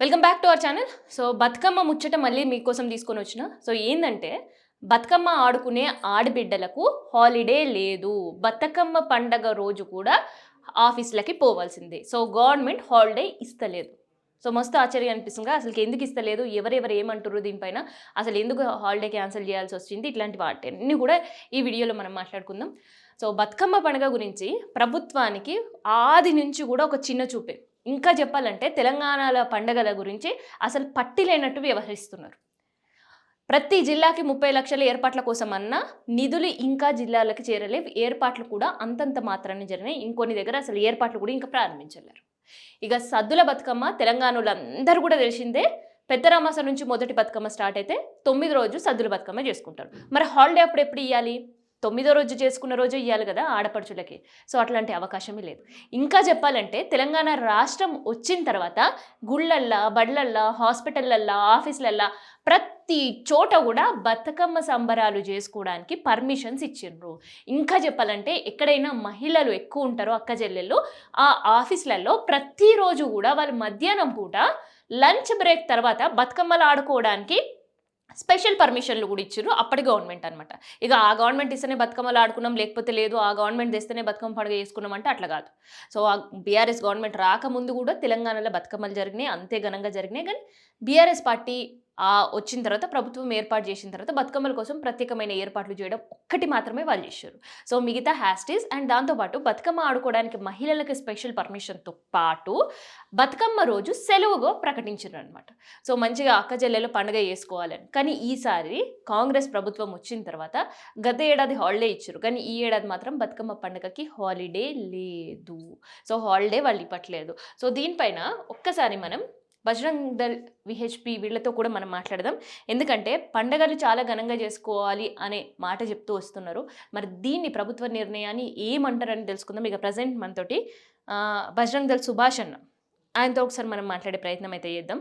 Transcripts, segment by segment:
Welcome back to our channel so Bathukamma ముచ్చట మళ్ళీ మీకోసం తీసుకొని వచ్చిన. సో ఏంటంటే బతుకమ్మ ఆడుకునే ఆడబిడ్డలకు హాలిడే లేదు. బతుకమ్మ పండగ రోజు కూడా ఆఫీస్లకి పోవాల్సిందే. సో గవర్నమెంట్ హాలిడే ఇస్తలేదు. సో మస్తు ఆశ్చర్యం అనిపిస్తుంది అసలు ఎందుకు ఇస్తలేదు? ఎవరెవరు ఏమంటారు దీనిపైన? అసలు ఎందుకు హాలిడే క్యాన్సిల్ చేయాల్సి వచ్చింది? ఇట్లాంటి వాటిని కూడా ఈ వీడియోలో మనం మాట్లాడుకుందాం. సో బతుకమ్మ పండుగ గురించి ప్రభుత్వానికి ఆది నుంచి కూడా ఒక చిన్న చూపే. ఇంకా చెప్పాలంటే తెలంగాణల పండగల గురించి అసలు పట్టి లేనట్టు వ్యవహరిస్తున్నారు. ప్రతి జిల్లాకి ముప్పై లక్షల ఏర్పాట్ల కోసం అన్న నిధులు ఇంకా జిల్లాలకు చేరలేవు. ఏర్పాట్లు కూడా అంతంత మాత్రాన్ని జరిగినాయి. ఇంకొన్ని దగ్గర అసలు ఏర్పాట్లు కూడా ఇంకా ప్రారంభించలేరు. ఇక సద్దుల బతుకమ్మ తెలంగాణలో అందరూ కూడా తెలిసిందే పెద్దరామాస నుంచి మొదటి బతుకమ్మ స్టార్ట్ అయితే తొమ్మిది రోజు సద్దుల బతుకమ్మ చేసుకుంటారు. మరి హాలిడే అప్పుడు ఎప్పుడు ఇవ్వాలి తొమ్మిదో రోజు చేసుకున్న రోజు ఇవ్వాలి కదా ఆడపడుచులకి. సో అట్లాంటి అవకాశమే లేదు. ఇంకా చెప్పాలంటే తెలంగాణ రాష్ట్రం వచ్చిన తర్వాత గుళ్ళల్లా బళ్ళల్లా హాస్పిటల్లల్లా ఆఫీసులల్లా ప్రతి చోట కూడా బతుకమ్మ సంబరాలు చేసుకోవడానికి పర్మిషన్స్ ఇచ్చిండ్రు. ఇంకా చెప్పాలంటే ఎక్కడైనా మహిళలు ఎక్కువ ఉంటారో అక్క చెల్లెళ్ళు ఆ ఆఫీసులలో ప్రతిరోజు కూడా వాళ్ళు మధ్యాహ్నం పూట లంచ్ బ్రేక్ తర్వాత బతుకమ్మలు ఆడుకోవడానికి స్పెషల్ పర్మిషన్లు కూడా ఇచ్చారు అప్పటి గవర్నమెంట్ అనమాట ఇక ఆ గవర్నమెంట్ ఇస్తేనే బతుకమ్మలు ఆడుకున్నాం లేకపోతే లేదు ఆ గవర్నమెంట్ తెస్తేనే బతుకమ్మ పండుగ చేసుకున్నాం అంటే అట్లా కాదు. సో ఆ బీఆర్ఎస్ గవర్నమెంట్ రాకముందు కూడా తెలంగాణలో బతుకమ్మలు జరిగినాయి అంతే ఘనంగా జరిగినాయి. కానీ బీఆర్ఎస్ పార్టీ వచ్చిన తర్వాత ప్రభుత్వం ఏర్పాటు చేసిన తర్వాత బతుకమ్మల కోసం ప్రత్యేకమైన ఏర్పాట్లు చేయడం ఒక్కటి మాత్రమే వాళ్ళు చేశారు. సో మిగతా హ్యాస్టీస్ అండ్ దాంతోపాటు బతుకమ్మ ఆడుకోవడానికి మహిళలకు స్పెషల్ పర్మిషన్తో పాటు బతుకమ్మ రోజు సెలవుగా ప్రకటించారు అనమాట సో మంచిగా అక్క పండుగ చేసుకోవాలని. కానీ ఈసారి కాంగ్రెస్ ప్రభుత్వం వచ్చిన తర్వాత గత ఏడాది హాలిడే ఇచ్చారు. కానీ ఈ ఏడాది మాత్రం బతుకమ్మ పండుగకి హాలిడే లేదు. సో హాలిడే వాళ్ళు ఇవ్వట్లేదు. సో దీనిపైన ఒక్కసారి మనం బజరంగ్ దళ్ విహెచ్పి వీళ్ళతో కూడా మనం మాట్లాడదాం. ఎందుకంటే పండగలు చాలా ఘనంగా చేసుకోవాలి అనే మాట చెప్తూ వస్తున్నారు. మరి దీన్ని ప్రభుత్వ నిర్ణయాన్ని ఏమంటారని తెలుసుకుందాం. ఇక ప్రజెంట్ మనతోటి బజరంగ్ దళ్ సుభాష్ అన్న. ఆయనతో ఒకసారి మనం మాట్లాడే ప్రయత్నం అయితే చేద్దాం.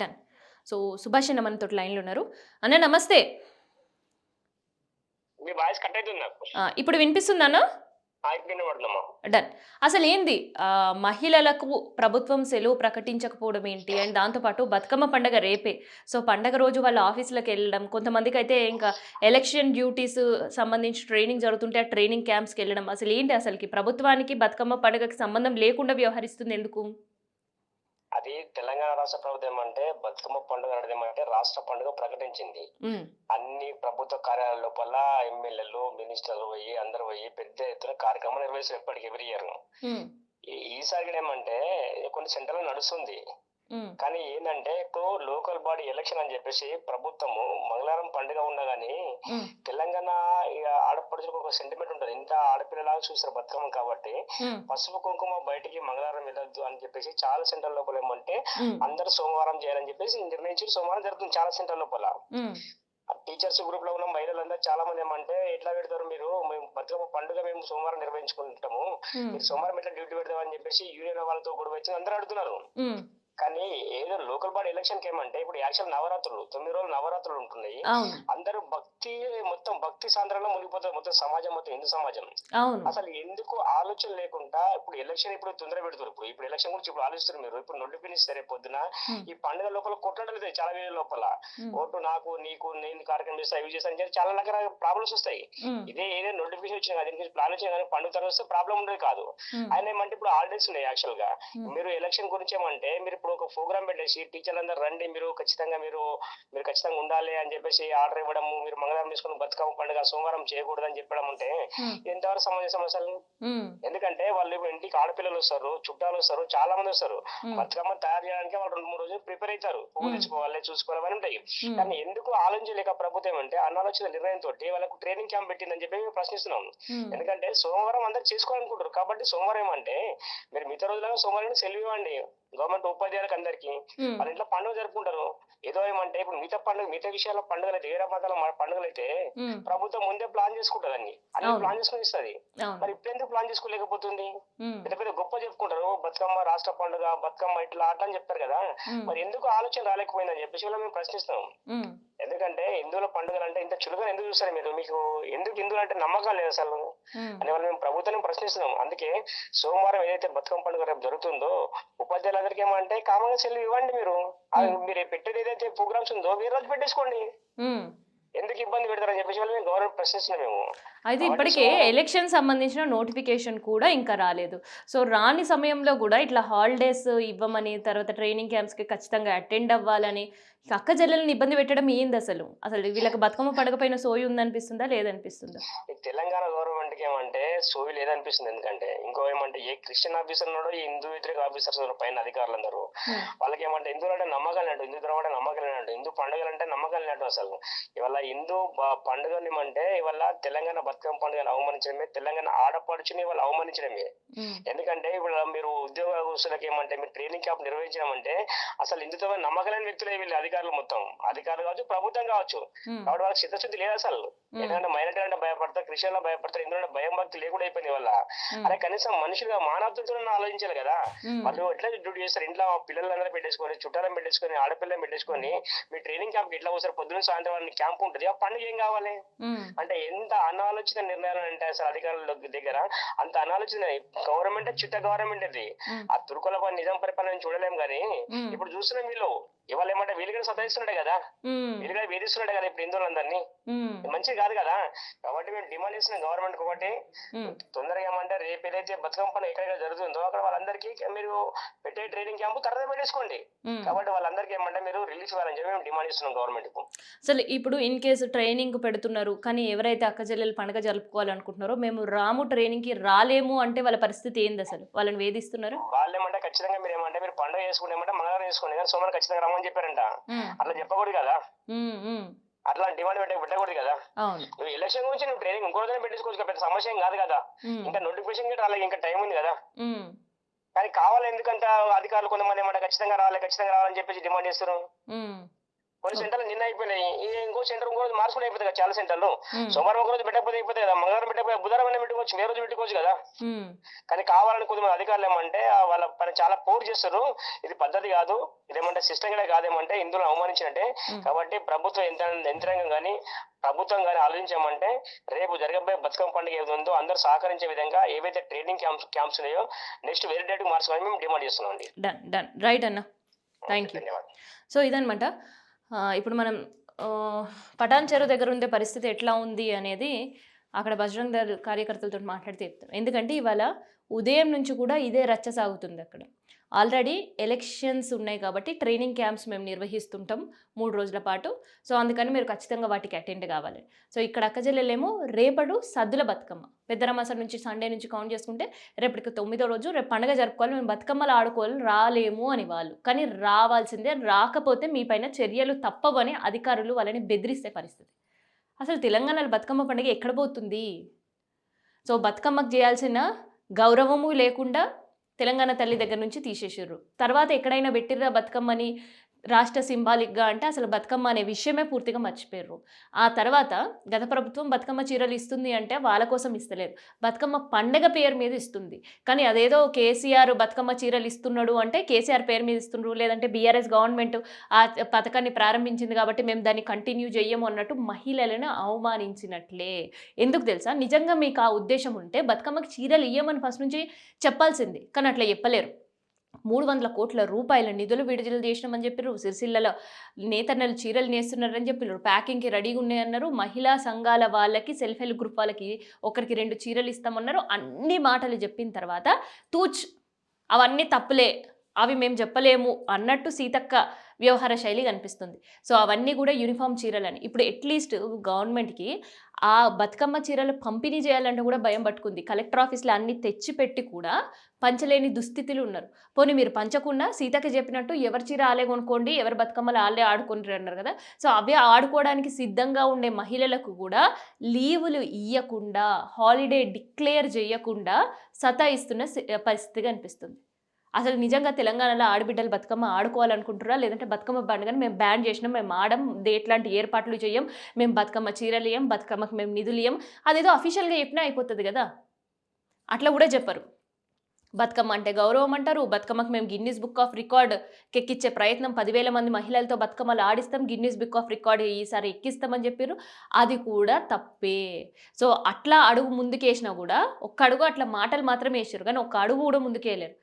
డన్ సో సుభాష్ అన్న మనతో లైన్లో ఉన్నారు. అన్న నమస్తే. ఇప్పుడు వినిపిస్తుందా అన్న? డన్ అసలు ఏంది? మహిళలకు ప్రభుత్వం సెలవు ప్రకటించకపోవడం ఏంటి? అండ్ దాంతోపాటు బతుకమ్మ పండగ రేపే. సో పండగ రోజు వాళ్ళ ఆఫీసులకు వెళ్ళడం కొంతమందికి అయితే ఇంకా ఎలక్షన్ డ్యూటీస్ సంబంధించి ట్రైనింగ్ జరుగుతుంటే ఆ ట్రైనింగ్ క్యాంప్స్కి వెళ్ళడం అసలు ఏంటి అసలుకి? ప్రభుత్వానికి బతుకమ్మ పండుగకి సంబంధం లేకుండా వ్యవహరిస్తుంది ఎందుకు? అది తెలంగాణ రాష్ట్ర ప్రభుత్వం ఏమంటే బతుకమ్మ పండుగ ఏమంటే రాష్ట్ర పండుగ ప్రకటించింది. అన్ని ప్రభుత్వ కార్యాలయాల లోపల ఎమ్మెల్యేలు మినిస్టర్లు పోయి అందరు పోయి పెద్ద ఎత్తున కార్యక్రమం నిర్వహిస్తారు ఎప్పటికి ఎవరి ఇయర్. ఈసారి ఏమంటే కొన్ని సెంటర్లో నడుస్తుంది. కానీ ఏంటంటే ఇప్పుడు లోకల్ బాడీ ఎలక్షన్ అని చెప్పేసి ప్రభుత్వము మంగళవారం పండుగ ఉన్నా గానీ తెలంగాణ ఆడపడుచులకు ఒక సెంటిమెంట్ ఉంటుంది. ఇంత ఆడపిల్లలాగా చూస్తారు బతుకమ్మ కాబట్టి పసుపు కుంకుమ బయటికి మంగళవారం వెళ్ళొద్దు అని చెప్పేసి చాలా సెంటర్ లోపల ఏమంటే అందరూ సోమవారం చేయాలని చెప్పేసి నిర్ణయించి సోమవారం జరుగుతుంది చాలా సెంటర్ లోపల. టీచర్స్ గ్రూప్లో ఉన్న మహిళలందరూ చాలా మంది ఏమంటే ఎట్లా పెడతారు మీరు? మేము బతుకమ్మ పండుగ మేము సోమవారం నిర్వహించుకుంటాము. మీరు సోమవారం ఎట్లా డ్యూటీ పెడతామని చెప్పేసి యూనియన్ వాళ్ళతో కూడా వచ్చి అందరూ అడుగుతున్నారు. కానీ ఏదో లోకల్ బాడీ ఎలక్షన్కి ఏమంటే ఇప్పుడు యాక్చువల్ నవరాత్రులు తొమ్మిది రోజులు నవరాత్రులు ఉంటున్నాయి. అందరూ భక్తి మొత్తం భక్తి సాంద్రంలో మునిగిపోతారు. మొత్తం సమాజం మొత్తం హిందూ సమాజం. అసలు ఎందుకు ఆలోచన లేకుండా ఇప్పుడు ఎలక్షన్ ఇప్పుడు తొందర పెడుతున్నారు. ఇప్పుడు ఇప్పుడు ఎలక్షన్ గురించి ఇప్పుడు ఆలోచిస్తారు మీరు. ఇప్పుడు నోటిఫికేషన్ సరే పొద్దున. ఈ పండుగ లోపల కొట్లాడలేదు చాలా వేల లోపల. ఓటు నాకు నీకు నేను కార్యక్రమం చేస్తా ఇవి చేస్తా అని చెప్పి చాలా రకాల ప్రాబ్లమ్స్ వస్తాయి. ఇదే ఏదో నోటిఫికేషన్ వచ్చినా కానీ దీనికి ప్లాన్ వచ్చినా కానీ పండుగ తర్వాత ప్రాబ్లం ఉండేది కాదు. ఆయన ఏమంటే ఇప్పుడు హాలిడేస్ ఉన్నాయి యాక్చువల్గా. మీరు ఎలక్షన్ గురించి ఏమంటే మీరు ఇప్పుడు ఒక ప్రోగ్రామ్ పెట్టేసి టీచర్లు అందరూ రండి. మీరు ఖచ్చితంగా మీరు మీరు ఖచ్చితంగా ఉండాలి అని చెప్పేసి ఆర్డర్ ఇవ్వడము మీరు మంగళవారం తీసుకుని బతుకమ్మ పండుగ సోమవారం చేయకూడదు అని చెప్పడం అంటే ఎంతవరకు సమంజసం అసలు ఉమ్, ఎందుకంటే వాళ్ళు ఇప్పుడు ఇంటికి ఆడపిల్లలు వస్తారు చుట్టాలు వస్తారు చాలా మంది వస్తారు బతుకమ్మ తయారు చేయడానికి వాళ్ళు రెండు మూడు రోజులు ప్రిపేర్ అవుతారు. పువ్వు. తెచ్చుకోవాలి చూసుకోవాలి అని ఉంటాయి. కానీ ఎందుకు ఆలోచించలేక ప్రభుత్వం అంటే అనాలోచన నిర్ణయం తోటి వాళ్ళకు ట్రైనింగ్ క్యాంప్ పెట్టిందని చెప్పి మేము ప్రశ్నిస్తున్నాం. ఎందుకంటే సోమవారం అందరు చేసుకోవాలనుకుంటారు కాబట్టి సోమవారం ఏమంటే మీరు మిగతా రోజులలో సోమవారం సెలవు ఇవ్వండి. గవర్నమెంట్ ఉపాధి పిల్లలకి అందరికి. వాళ్ళ ఇంట్లో పండుగ జరుపుకుంటారు. ఏదో ఏమంటే ఇప్పుడు మిగతా పండుగ మిగతా విషయాల పండుగలు అయితే వేరే మతాల పండుగలు అయితే ప్రభుత్వం ముందే ప్లాన్ చేసుకుంటది అన్ని. అన్ని. ప్లాన్ చేసుకుని ఇస్తుంది. మరి ఇప్పుడు ఎందుకు ప్లాన్ చేసుకోలేకపోతుంది? పెద్ద పెద్ద గొప్ప చెప్పుకుంటారు. బతుకమ్మ రాష్ట్ర పండుగ బతుకమ్మ ఇట్లా అట్లా అని చెప్తారు కదా. మరి ఎందుకు ఆలోచన రాలేకపోయిందని చెప్పేసి ఇలా మేము ప్రశ్నిస్తాం ఎందుకంటే హిందువుల పండుగలు అంటే ఇంత చురుగా ఎందుకు చూస్తారు మీరు? మీకు ఎందుకు హిందువులు అంటే నమ్మకం లేదు అసలు. ఉమ్, అని వాళ్ళు మేము ప్రభుత్వాన్ని ప్రశ్నిస్తున్నాం. అందుకే సోమవారం ఏదైతే బతుకమ్మ పండుగ రేపు జరుగుతుందో ఉపాధ్యాయులందరికీ ఏమంటే కామన్గా సెలవు ఇవ్వండి మీరు. మీరు పెట్టేది ఏదైతే ప్రోగ్రామ్స్ ఉందో వేరే రోజు పెట్టేసుకోండి. ఎందుకు ఇబ్బంది పెడతారని చెప్పేసి వాళ్ళు మేము గవర్నమెంట్ ప్రశ్నిస్తున్నాం మేము. అయితే ఇప్పటికే ఎలక్షన్ సంబంధించిన నోటిఫికేషన్ కూడా ఇంకా రాలేదు. సో రాని సమయంలో కూడా ఇట్లా హాలిడేస్ ఇవ్వమని తర్వాత ట్రైనింగ్ క్యాంప్స్కి ఖచ్చితంగా అటెండ్ అవ్వాలని అక్క చెల్లెలను ఇబ్బంది పెట్టడం ఏంది అసలు? అసలు వీళ్ళకి బతుకమ్మ పండుగ పైన సోయి ఉందనిపిస్తుందా లేదనిపిస్తుందా? తెలంగాణ గవర్నమెంట్కి ఏమంటే సోయి లేదనిపిస్తుంది. ఎందుకంటే ఇంకో ఏమంటే ఏ క్రిస్టియన్ ఆఫీసర్ ఉన్నాడో ఈ హిందూ వ్యతిరేక ఆఫీసర్స్ పైన అధికారులందరూ Hmm. వాళ్ళకి ఏమంటే హిందువులు అంటే నమ్మకాలు హిందూ ధర్మం అంటే నమ్మకాలు హిందూ పండుగలు అంటే నమ్మకాలు అసలు. ఇవాళ హిందూ పండుగని అంటే ఇవాళ తెలంగాణ బతుకమ్మ పండుగను అవమానించడమే తెలంగాణ ఆడపడుచుని వాళ్ళు అవమానించడమే. ఎందుకంటే ఇప్పుడు మీరు ఉద్యోగస్తులకు ఏమంటే మీరు ట్రైనింగ్ క్యాంప్ నిర్వహించడమంటే అసలు హిందుత్వ నమ్మకలేని వ్యక్తులే వీళ్ళు అధికారులు మొత్తం. అధికారులు కావచ్చు ప్రభుత్వం కావచ్చు. కాబట్టి వాళ్ళకి చిత్తశుద్ధి లేదు అసలు. ఎందుకంటే మైనార్టీ అంటే భయపడతారు క్రిస్టియన్ భయపడతారు ఇందులో భయం భక్తి లేకుండా అయిపోయింది వల్ల అరే కనీసం మనుషులుగా మానవతతో ఆలోచించాలి కదా. వాళ్ళు ఎట్లా డ్యూటీ చేస్తారు? ఇంట్లో పిల్లలందరూ పెట్టేసుకొని చుట్టాలను పెట్టేసుకొని ఆడపిల్లని పెట్టేసుకొని మీ ట్రైనింగ్ క్యాంప్ ఎట్లా వస్తారు పొద్దున్న సాయంత్రం క్యాంప్ ఉంటుంది ఆ పండుగ ఏం కావాలి? అంటే ఎంత అనాలోచిత నిర్ణయాలు అంటే అసలు అధికారుల దగ్గర అంత అనాలోచిత గవర్నమెంట్ చిట్ట గవర్నమెంట్ అది. ఉమ్, ఆ తురుకుల నిజాం పరిపాలన చూడలేం కానీ ఇప్పుడు చూస్తున్నాం వీళ్ళు ఇవాళ ఏమంటే వీళ్ళకి సతాయిస్తున్నాడే కదా. ఉమ్, వీళ్ళుగా వేధిస్తున్నాడే కదా ఇప్పుడు హిందువులందరినీ ఇది మంచిది కాదు కదా. కాబట్టి మేము డిమాండ్ చేస్తున్నాం గవర్నమెంట్ ఒకటి. తొందరగా ఏమంటే రేపు ఏదైతే బతుకమ్మ పండుగ ఎక్కడెక్కడ జరుగుతుందో అక్కడ వాళ్ళందరికీ మీరు పెట్టే ట్రైనింగ్ క్యాంప్ త్వరగా పెట్టేసుకోండి. కాబట్టి వాళ్ళందరికీ ఏమంటే మీరు రిలీఫ్ ఇవ్వాలని చెప్పి మేము డిమాండ్ చేస్తున్నాం గవర్నమెంట్కు అసలు ఇప్పుడు ఇన్ కేసు ట్రైనింగ్ పెడుతున్నారు. కానీ ఎవరైతే అక్క చెల్లెలు పండుగ జరుపుకోవాలనుకుంటున్నారో మేము రాము ట్రైనింగ్కి రాలేము అంటే వాళ్ళ పరిస్థితి ఏంది అసలు? వాళ్ళని వేధిస్తున్నారు? వాళ్ళు ఏమంటే ఖచ్చితంగా మీరు ఏమంటే మీరు పండుగ చేసుకుంటే మంగళవారం చేసుకోండి. కానీ సోమవారం ఖచ్చితంగా రమ్మని చెప్పారంట. అట్లా చెప్పకూడదు కదా. అట్లా డిమాండ్ పెట్ట పెట్టకూడదు కదా. నువ్వు ఎలక్షన్ గురించి నువ్వు ట్రైనింగ్ ఇంకో రోజున పెట్టేసుకోవచ్చు కదా, పెద్ద సమస్య కాదు కదా. ఇంకా నోటిఫికేషన్ కూడా రాలేదు ఇంకా టైం ఉంది కదా. కానీ కావాలి ఎందుకంటే అధికారులు కొంతమంది ఏమంటే ఖచ్చితంగా రావాలి ఖచ్చితంగా రావాలని చెప్పేసి డిమాండ్ చేస్తారు ఉమ్, కొన్ని సెంటర్లు నిన్న అయిపోయినాయి. ఇంకో సెంటర్ ఇంకో రోజు మార్చుకుని అయిపోతుంది కదా చాలా సెంటర్లు. సోమవారం ఒక రోజు పెట్టకపోతే అయిపోతుంది కదా. మంగళవారం పెట్టకపోతే బుధవారం అయినా పెట్టుకోవచ్చు. వేరే రోజు పెట్టుకోవచ్చు కదా. కానీ కావాలని కొద్దిమంది అధికారులు ఏమంటే వాళ్ళ పని చాలా పోర్ చేస్తారు. ఇది పద్ధతి కాదు. ఇదేమంటే సిస్టమ్ కూడా కాదేమంటే ఇందులో అవమానించినట్టే. కాబట్టి ప్రభుత్వ యంత్ర యంత్రాంగం కానీ ప్రభుత్వం కానీ ఆలోచించామంటే రేపు జరగబోయే బతుకమ్మ పండుగ ఏది ఉందో అందరూ సహకరించే విధంగా ఏవైతే ట్రైనింగ్ క్యాంప్స్ క్యాంప్స్ ఉన్నాయో నెక్స్ట్ వేరే డేట్ మార్చుకోవాలని మేము డిమాండ్ చేస్తున్నాం అండి డన్ డన్. రైట్ అన్న. Thank you. సో ఇదనమాట ఇప్పుడు మనం పటాన్ చెరువు దగ్గర ఉండే పరిస్థితి ఎట్లా ఉంది అనేది అక్కడ బజరంగ్ దళ్ కార్యకర్తలతో మాట్లాడితే చెప్తాం. ఎందుకంటే ఇవాళ ఉదయం నుంచి కూడా ఇదే రచ్చ సాగుతుంది అక్కడ. ఆల్రెడీ ఎలక్షన్స్ ఉన్నాయి కాబట్టి ట్రైనింగ్ క్యాంప్స్ మేము నిర్వహిస్తుంటాం మూడు రోజుల పాటు. సో అందుకని మీరు ఖచ్చితంగా వాటికి అటెండ్ కావాలి. సో ఇక్కడ అక్కజల్లెలేమో రేపడు సద్దుల బతుకమ్మ. పెద్దరమాసం నుంచి సండే నుంచి కౌంట్ చేసుకుంటే రేపటికి తొమ్మిదో రోజు రేపు పండగ జరుపుకోవాలి మేము బతుకమ్మలు ఆడుకోవాలి రాలేము అని వాళ్ళు. కానీ రావాల్సిందే రాకపోతే మీ పైన చర్యలు తప్పవని అధికారులు వాళ్ళని బెదిరిస్తే పరిస్థితి. అసలు తెలంగాణలో బతుకమ్మ పండుగ ఎక్కడ పోతుంది? సో బతుకమ్మకు చేయాల్సిన గౌరవము లేకుండా తెలంగాణ తల్లి దగ్గర నుంచి తీసేసారు తర్వాత ఎక్కడైనా పెట్టిర్రా బతుకమ్మని? రాష్ట్ర సింబాలిక్గా అంటే అసలు బతుకమ్మ అనే విషయమే పూర్తిగా మర్చిపోయారు ఆ తర్వాత గత ప్రభుత్వం బతుకమ్మ చీరలు ఇస్తుంది అంటే వాళ్ళ కోసం ఇస్తలేదు. బతుకమ్మ పండగ పేరు మీద ఇస్తుంది. కానీ అదేదో కేసీఆర్ బతుకమ్మ చీరలు ఇస్తున్నాడు అంటే కేసీఆర్ పేరు మీద ఇస్తున్నారు లేదంటే బీఆర్ఎస్ గవర్నమెంట్ ఆ పథకాన్ని ప్రారంభించింది కాబట్టి మేము దాన్ని కంటిన్యూ చేయము అన్నట్టు మహిళలను అవమానించినట్లే. ఎందుకు తెలుసా? నిజంగా మీకు ఆ ఉద్దేశం ఉంటే బతుకమ్మకి చీరలు ఇయ్యమని ఫస్ట్ నుంచి చెప్పాల్సింది. కానీ అట్లా చెప్పలేరు. మూడు వందల కోట్ల రూపాయల నిధులు విడుదల చేసినామని చెప్పారు సిరిసిల్లలో నేతన్నలు చీరలు నేస్తున్నారని చెప్పారు ప్యాకింగ్కి రెడీగా ఉన్నాయన్నారు. మహిళా సంఘాల వాళ్ళకి సెల్ఫ్ హెల్ప్ గ్రూప్ వాళ్ళకి ఒకరికి రెండు చీరలు ఇస్తామన్నారు. అన్ని మాటలు చెప్పిన తర్వాత తూచ్ అవన్నీ తప్పులే. అవి మేము చెప్పలేము అన్నట్టు సీతక్క వ్యవహార శైలి కనిపిస్తుంది. సో అవన్నీ కూడా యూనిఫామ్ చీరలని. ఇప్పుడు అట్లీస్ట్ గవర్నమెంట్కి ఆ బతుకమ్మ చీరలు పంపిణీ చేయాలంటే కూడా భయం పట్టుకుంది. కలెక్టర్ ఆఫీస్లో అన్ని తెచ్చిపెట్టి కూడా పంచలేని దుస్థితులు ఉన్నారు. పోనీ మీరు పంచకుండా సీతకి చెప్పినట్టు ఎవరి చీర ఆలే కొనుక్కోండి ఎవరి బతుకమ్మలు ఆలే ఆడుకుంటారు అన్నారు కదా. సో అవి ఆడుకోవడానికి సిద్ధంగా ఉండే మహిళలకు కూడా లీవులు ఇవ్వకుండా హాలిడే డిక్లేర్ చేయకుండా సతాయిస్తున్న పరిస్థితి కనిపిస్తుంది. అసలు నిజంగా తెలంగాణలో ఆడబిడ్డలు బతుకమ్మ ఆడుకోవాలనుకుంటున్నారా? లేదంటే బతుకమ్మ పండుగను మేము బ్యాన్ చేసినాం మేము ఆడం ఎట్లాంటి ఏర్పాట్లు చేయం మేము బతుకమ్మ చీరలు ఇయ్యం బతుకమ్మకి మేము నిధులు ఇయ్యం అదేదో అఫీషియల్గా చెప్పినా అయిపోతుంది కదా? అట్లా కూడా చెప్పరు. బతుకమ్మ అంటే గౌరవం అంటారు. బతుకమ్మకి మేము గిన్నీస్ బుక్ ఆఫ్ రికార్డ్ కెక్కిచ్చే ప్రయత్నం పదివేల మంది మహిళలతో బతుకమ్మలు ఆడిస్తాం. గిన్నీస్ బుక్ ఆఫ్ రికార్డ్ ఈసారి ఎక్కిస్తామని చెప్పారు అది కూడా తప్పే. సో అట్లా అడుగు ముందుకేసినా కూడా ఒక్క అడుగు అట్లా మాటలు మాత్రమే వేసారు కానీ ఒక్క అడుగు కూడా ముందుకేయలేరు.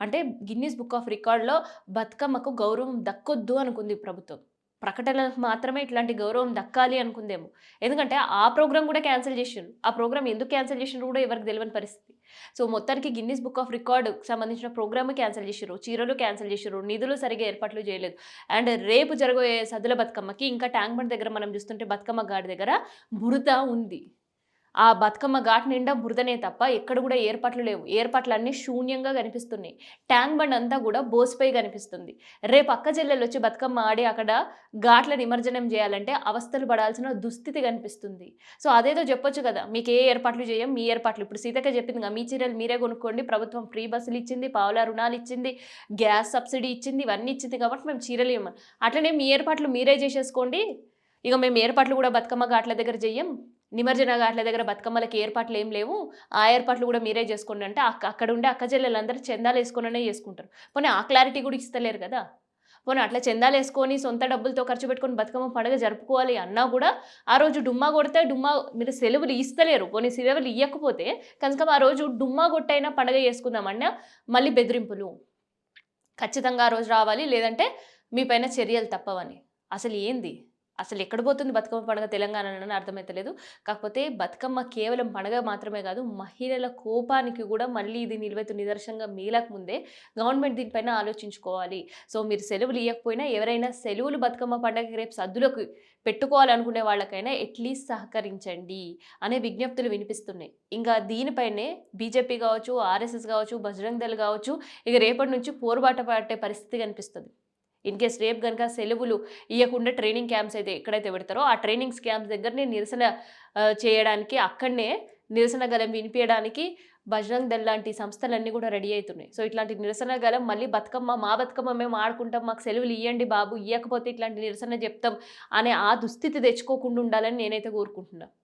అంటే గిన్నీస్ బుక్ ఆఫ్ రికార్డ్లో బతుకమ్మకు గౌరవం దక్కొద్దు అనుకుంది ప్రభుత్వం. ప్రకటనలకు మాత్రమే ఇట్లాంటి గౌరవం దక్కాలి అనుకుందేమో. ఎందుకంటే ఆ ప్రోగ్రామ్ కూడా క్యాన్సిల్ చేసిండ్రు. ఆ ప్రోగ్రామ్ ఎందుకు క్యాన్సిల్ చేసిండ్రు కూడా ఎవరికి తెలియని పరిస్థితి. సో మొత్తానికి గిన్నీస్ బుక్ ఆఫ్ రికార్డు సంబంధించిన ప్రోగ్రామ్ క్యాన్సిల్ చేసిరు చీరలు క్యాన్సిల్ చేసిరు నిధులు సరిగా ఏర్పాట్లు చేయలేదు. అండ్ రేపు జరగబోయే సదుల బతుకమ్మకి ఇంకా ట్యాంక్ బండ్ దగ్గర మనం చూస్తుంటే బతుకమ్మ గాడి దగ్గర బురద ఉంది. ఆ బతుకమ్మ ఘాట్ నిండా బురదనే తప్ప ఎక్కడ కూడా ఏర్పాట్లు లేవు. ఏర్పాట్లు అన్నీ శూన్యంగా కనిపిస్తున్నాయి. ట్యాంక్ బండ్ అంతా కూడా బోసిపై కనిపిస్తుంది. రేపు అక్క చెల్లెలు వచ్చి బతుకమ్మ ఆడి అక్కడ ఘాట్ల నిమజ్జనం చేయాలంటే అవస్థలు పడాల్సిన దుస్థితి కనిపిస్తుంది. సో అదేదో చెప్పొచ్చు కదా. మీకు ఏ ఏర్పాట్లు చేయం? మీ ఏర్పాట్లు. ఇప్పుడు సీతక్క చెప్పింది కదా మీ చీరలు మీరే కొనుక్కోండి. ప్రభుత్వం ఫ్రీ బస్సులు ఇచ్చింది పావుల రుణాలు ఇచ్చింది గ్యాస్ సబ్సిడీ ఇచ్చింది ఇవన్నీ ఇచ్చింది కాబట్టి మేము చీరలు ఇవ్వమని. అట్లనే మీ ఏర్పాట్లు మీరే చేసేసుకోండి. ఇక మేము ఏర్పాట్లు కూడా బతుకమ్మ ఘాట్ల దగ్గర చెయ్యం నిమజ్జన ఘాట్ల దగ్గర బతుకమ్మలకి ఏర్పాట్లు ఏం లేవు. ఆ ఏర్పాట్లు కూడా మీరే చేసుకోండి అంటే అక్కడ ఉండే అక్క చెల్లెలందరూ చందాలు వేసుకునే చేసుకుంటారు. పోనీ ఆ క్లారిటీ కూడా ఇస్తలేరు కదా. పోనీ అట్లా చందాలు వేసుకొని సొంత డబ్బులతో ఖర్చు పెట్టుకొని బతుకమ్మ పండుగ జరుపుకోవాలి అన్నా కూడా ఆ రోజు డుమ్మా కొడితే డుమ్మా మీరు సెలవులు ఇస్తలేరు. పోనీ సెలవులు ఇవ్వకపోతే కనుక ఆ రోజు డుమ్మా కొట్టైనా పండుగ చేసుకుందామన్నా మళ్ళీ బెదిరింపులు. ఖచ్చితంగా ఆ రోజు రావాలి. లేదంటే మీ పైన చర్యలు తప్పవని. అసలు ఏంది? అసలు ఎక్కడ పోతుంది బతుకమ్మ పండుగ తెలంగాణలో అర్థమైతలేదు. కాకపోతే బతుకమ్మ కేవలం పండుగ మాత్రమే కాదు మహిళల కోపానికి కూడా మళ్ళీ ఇది నిలువెత్తు నిదర్శనంగా మీలకు ముందే గవర్నమెంట్ దీనిపైన ఆలోచించుకోవాలి. సో మీరు సెలవులు ఇవ్వకపోయినా ఎవరైనా సెలవులు బతుకమ్మ పండుగ రేపు సద్దులకు పెట్టుకోవాలనుకునే వాళ్ళకైనా ఎట్లీస్ట్ సహకరించండి అనే విజ్ఞప్తులు వినిపిస్తున్నాయి. ఇంకా దీనిపైనే బీజేపీ కావచ్చు ఆర్ఎస్ఎస్ కావచ్చు బజరంగ్ దళ్ కావచ్చు ఇక రేపటి నుంచి పోరుబాట పట్టే పరిస్థితి కనిపిస్తుంది. ఇన్ కేస్ రేపు కనుక సెలవులు ఇవ్వకుండా ట్రైనింగ్ క్యాంప్స్ అయితే ఎక్కడైతే పెడతారో ఆ ట్రైనింగ్స్ క్యాంప్స్ దగ్గరనే నిరసన చేయడానికి అక్కడనే నిరసన గలం వినిపించడానికి బజరంగ్ దళ్ లాంటి సంస్థలన్నీ కూడా రెడీ అవుతున్నాయి సో ఇట్లాంటి నిరసన గలం మళ్ళీ బతుకమ్మ మా బతుకమ్మ మేము ఆడుకుంటాం మాకు సెలవులు ఇవ్వండి బాబు ఇవ్వకపోతే ఇట్లాంటి నిరసన చెప్తాం అనే ఆ దుస్థితి తెచ్చుకోకుండా ఉండాలని నేనైతే కోరుకుంటున్నాను